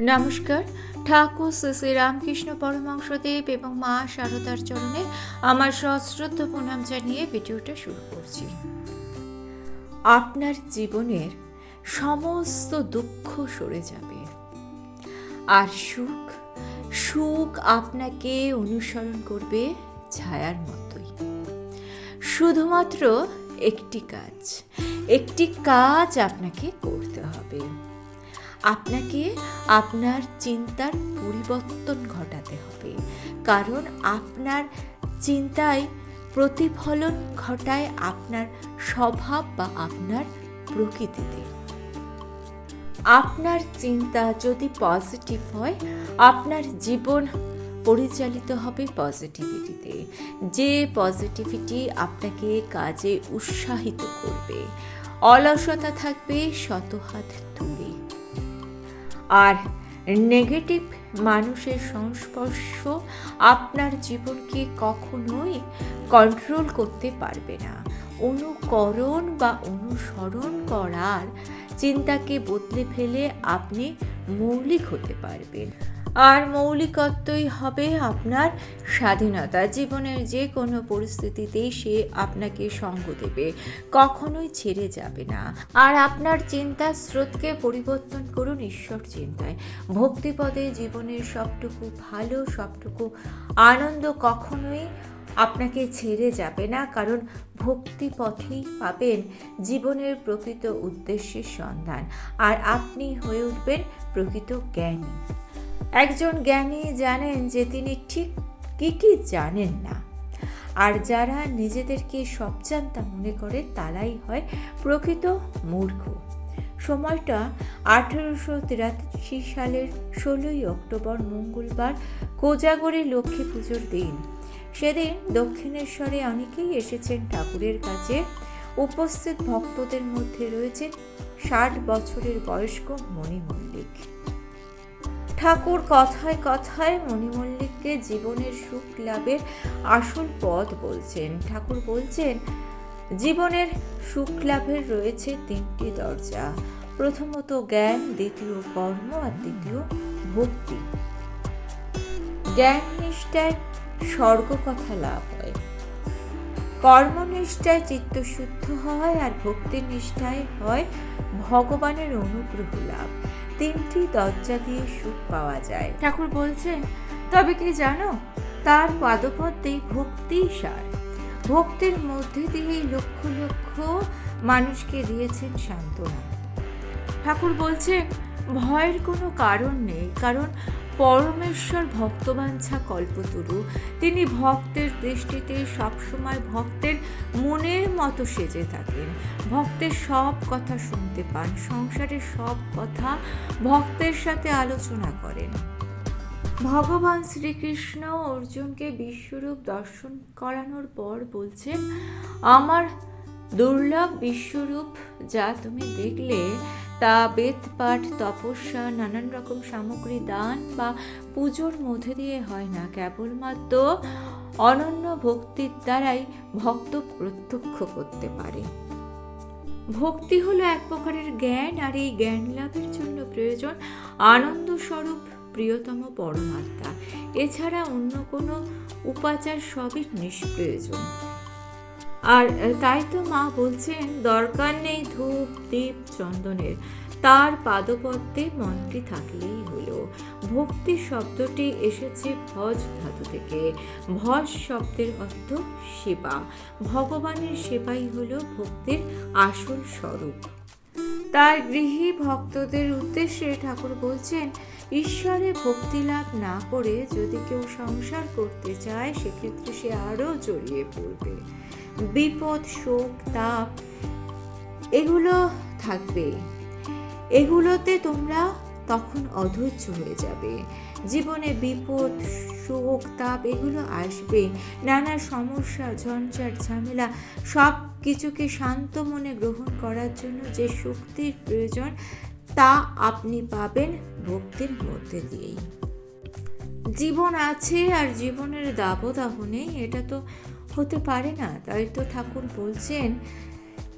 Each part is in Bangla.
নমস্কার। ঠাকুর শ্রী শ্রী রামকৃষ্ণ পরমাংশদেব এবং মা শারদার চরণে আমার সশ্রদ্ধ প্রণাম জানিয়ে ভিডিওটা শুরু করছি। আপনার জীবনের সমস্ত দুঃখ সরে যাবে। আর সুখ সুখ আপনাকে অনুসরণ করবে ছায়ার মতোই। শুধুমাত্র একটি কাজ একটি কাজ আপনাকে করতে হবে। আপনাকে আপনার চিন্তার পরিবর্তন ঘটাতে হবে। কারণ আপনার চিন্তায় প্রতিফলন ঘটায় আপনার স্বভাব বা আপনার প্রকৃতিতে। আপনার চিন্তা যদি পজিটিভ হয়, আপনার জীবন পরিচালিত হবে পজিটিভিটিতে। যে পজিটিভিটি আপনাকে কাজে উৎসাহিত করবে। অলসতা থাকবে শত হাত দূরে আর নেগেটিভ মানুষের সংস্পর্শ আপনার জীবনকে কখনোই কন্ট্রোল করতে পারবে না। অনুকরণ বা অনুসরণ করার চিন্তাকে বদলে ফেলে আপনি মৌলিক হতে পারবেন। আর মৌলিকত্বই হবে আপনার স্বাধীনতা। জীবনের যে কোনো পরিস্থিতিতেই সে আপনাকে সঙ্গ দেবে, কখনোই ছেড়ে যাবে না। আর আপনার চিন্তার স্রোতকে পরিবর্তন করুন ঈশ্বর চিন্তায়। ভক্তিপদে জীবনের সবটুকু ভালো, সবটুকু আনন্দ কখনোই আপনাকে ছেড়ে যাবে না, কারণ ভক্তি পথেই পাবেন জীবনের প্রকৃত উদ্দেশ্যের সন্ধান। আর আপনি হয়ে উঠবেন প্রকৃত জ্ঞানী। একজন জ্ঞানী জানেন যে তিনি ঠিক কী কী জানেন না। আর যারা নিজেদেরকে সব জানতা মনে করে, তারাই হয় প্রকৃত মূর্খ। সময়টা আঠেরোশো তিরাশি সালের ষোলোই অক্টোবর, মঙ্গলবার, কোজাগরি লক্ষ্মী পুজোর দিন। সেদিন দক্ষিণেশ্বরে অনেকেই এসেছেন ঠাকুরের কাছে। উপস্থিত ভক্তদের মধ্যে রয়েছেন ষাট বছরের বয়স্ক মণি মল্লিক ঠাকুর কথায় কথায় মণিমল্লিককে জীবনের সুখ লাভের আসল পথ বলছেন। ঠাকুর বলছেন, জীবনের সুখ লাভের রয়েছে তিনটি দরজা। প্রথমত জ্ঞান, দ্বিতীয় কর্ম, আর তৃতীয় ভক্তি। জ্ঞান নিষ্ঠায় স্বর্গ কথা লাভ হয়। কর্মনিষ্ঠায় চিত্তশুদ্ধ হয়, আর ভক্তি নিষ্ঠায় হয় ভগবানের অনুগ্রহ লাভ। তিনটি দরজা দিয়ে সুখ পাওয়া যায়। ঠাকুর বলছেন, তবে কি জানো, তার পাদপদ্মেই ভক্তি সার। ভক্তির মধ্যে দিয়েই লক্ষ লক্ষ মানুষকে দিয়েছেন সান্ত্বনা। ঠাকুর বলছেন, ভয়ের কোনো কারণ নেই, কারণ পরমেশ্বর ভক্তবাঞ্ছা কল্পতরু। তিনি ভক্তের দৃষ্টিতে সবসময় ভক্তের মনের মতো সেজে থাকেন। ভক্তের সব কথা শুনতে পান, সংসারের সব কথা ভক্তের সাথে আলোচনা করেন। ভগবান শ্রীকৃষ্ণ অর্জুনকে বিশ্বরূপ দর্শন করানোর পর বলছেন, আমার দুর্লভ বিশ্বরূপ যা তুমি দেখলে তা বেদ, পাঠ, তপস্যা, নানান রকম সামগ্রী দান বা পুজোর মধ্যে দিয়ে হয় না। কেবলমাত্র অনন্য ভক্তির দ্বারাই ভক্ত প্রত্যক্ষ করতে পারে। ভক্তি হলো এক প্রকারের জ্ঞান, আর এই জ্ঞান লাভের জন্য প্রয়োজন আনন্দ স্বরূপ প্রিয়তম পরমাত্মা। এছাড়া অন্য কোনো উপাচার সবই নিষ্প্রয়োজন। আর তাই তো মা বলছেন, দরকার নেই ধূপ, দীপ, চন্দনের। তার পাদপদ্মে মনটি থাকলেই হলো। ভক্তি শব্দটি এসেছে ভজ ধাতু থেকে। ভজ শব্দের অর্থ সেবা। ভগবানের সেবাই হলো ভক্তির আসল স্বরূপ। তার গৃহী ভক্তদের উদ্দেশ্যে ঠাকুর বলছেন, ঈশ্বরে ভক্তি লাভ না করে যদি কেউ সংসার করতে চায়, সেক্ষেত্রে সে আরও জড়িয়ে পড়বে। বিপদ, শোক, তাপ, এগুলো থাকবে। এগুলোতে তোমরা তখন অধৈর্য হয়ে যাবে। জীবনে বিপদ, শোক, তাপ এগুলো আসবে। নানা সমস্যা, ঝঞ্ঝাট, ঝামেলা সব কিছুকে শান্ত মনে গ্রহণ করার জন্য যে শক্তির প্রয়োজন তা আপনি পাবেন ভক্তির মধ্যে দিয়েই। জীবন আছে আর জীবনের দাবদাহ নেই, এটা তো হতে পারে না। তাই তো ঠাকুর বলছেন,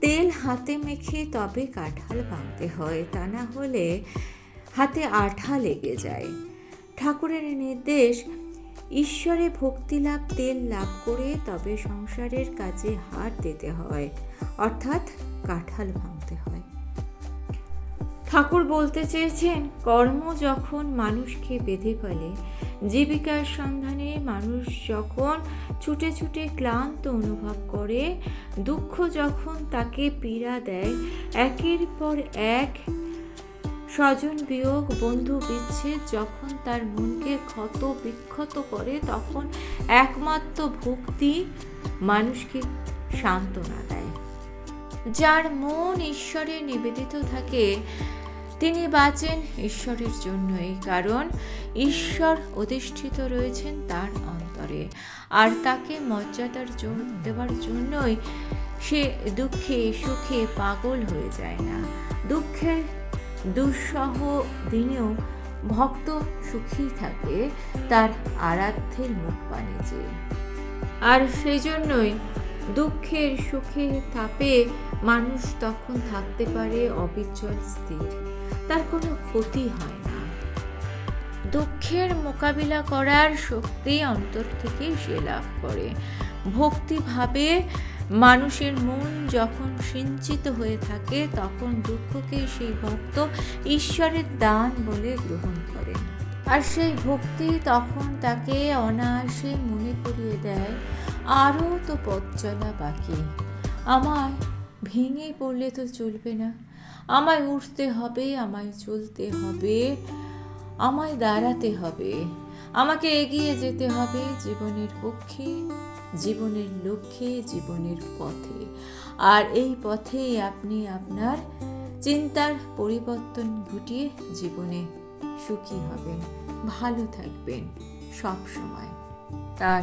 তেল হাতে মেখে তবে কাঁঠাল ভাঙতে হয়, তা না হলে হাতে আঠা লেগে যায়। ঠাকুরের নির্দেশ, ঈশ্বরে ভক্তিলাভ তেল লাভ করে তবে সংসারের কাজে হার দিতে হয়, অর্থাৎ কাঁঠাল ভাঙতে হয়। ঠাকুর বলতে চেয়েছেন, কর্ম যখন মানুষকে বেঁধে ফেলে জীবিকার সন্ধানে মানুষ যখন ছুটে ছুটে ক্লান্ত অনুভব করে, দুঃখ যখন তাকে পীড়া দেয়, একের পর এক স্বজন বিয়োগ, বন্ধু বিচ্ছেদ যখন তার মনকে ক্ষত বিক্ষত করে, তখন একমাত্র ভক্তি মানুষকে সান্ত্বনা দেয়। যার মন ঈশ্বরে নিবেদিত থাকে তিনি বাঁচেন ঈশ্বরের জন্যই, কারণ ঈশ্বর অধিষ্ঠিত রয়েছেন তার অন্তরে। আর তাকে মর্যাদার দেওয়ার জন্যই সে দুঃখে, সুখে পাগল হয়ে যায় না। দুঃখের দুঃসহ দিনেও ভক্ত সুখী থাকে, তার আরাধ্যের মুখ পানে চেয়ে আর সেই জন্যই দুঃখের সুখে তাপে মানুষ তখন থাকতে পারে অবিচল স্থির। তার কোনো ক্ষতি হয় না। দুঃখের মোকাবিলা করার শক্তি অন্তর থেকেই সে লাভ করে। ভক্তিভাবে মানুষের মন যখন সিঞ্চিত হয়ে থাকে, তখন দুঃখকে সেই ভক্ত ঈশ্বরের দান বলে গ্রহণ করেন। আর সেই ভক্তি তখন তাকে অনায়াসে মনে করিয়ে দেয় আরও তো পথ চলা বাকি। আমায় ভেঙে পড়লে তো চলবে না। আমায় উঠতে হবে, আমায় চলতে হবে, আমায় দাঁড়াতে হবে। আমাকে এগিয়ে যেতে হবে জীবনের পক্ষে, জীবনের লক্ষ্যে, জীবনের পথে। আর এই পথেই আপনি আপনার চিন্তার পরিবর্তন ঘটিয়ে জীবনে সুখী হবেন, ভালো থাকবেন সব সময় তার